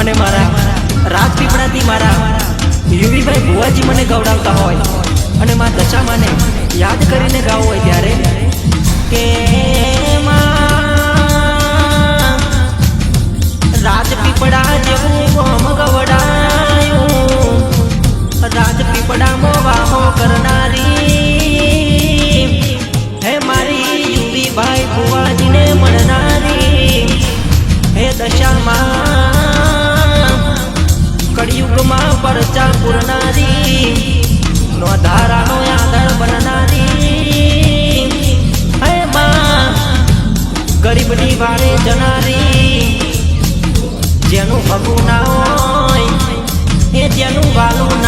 અને મારા રાજપીપળાથી મારા યુવીભાઈ ભુવાજી મને ગવડાવતા હોય અને મા દશામાને યાદ કરીને ગાવું હોય ત્યારે કે રાજપીપળા જેવું ગોમ ગવડાયું. રાજપીપળામાં વાહો કરનારી પરચા પૂરનારી, નો ધારાનો આધાર બનનારી. હે માં, ગરીબની વારે જનારી, જેનું હકું ના હોય, એ જેનું વાલું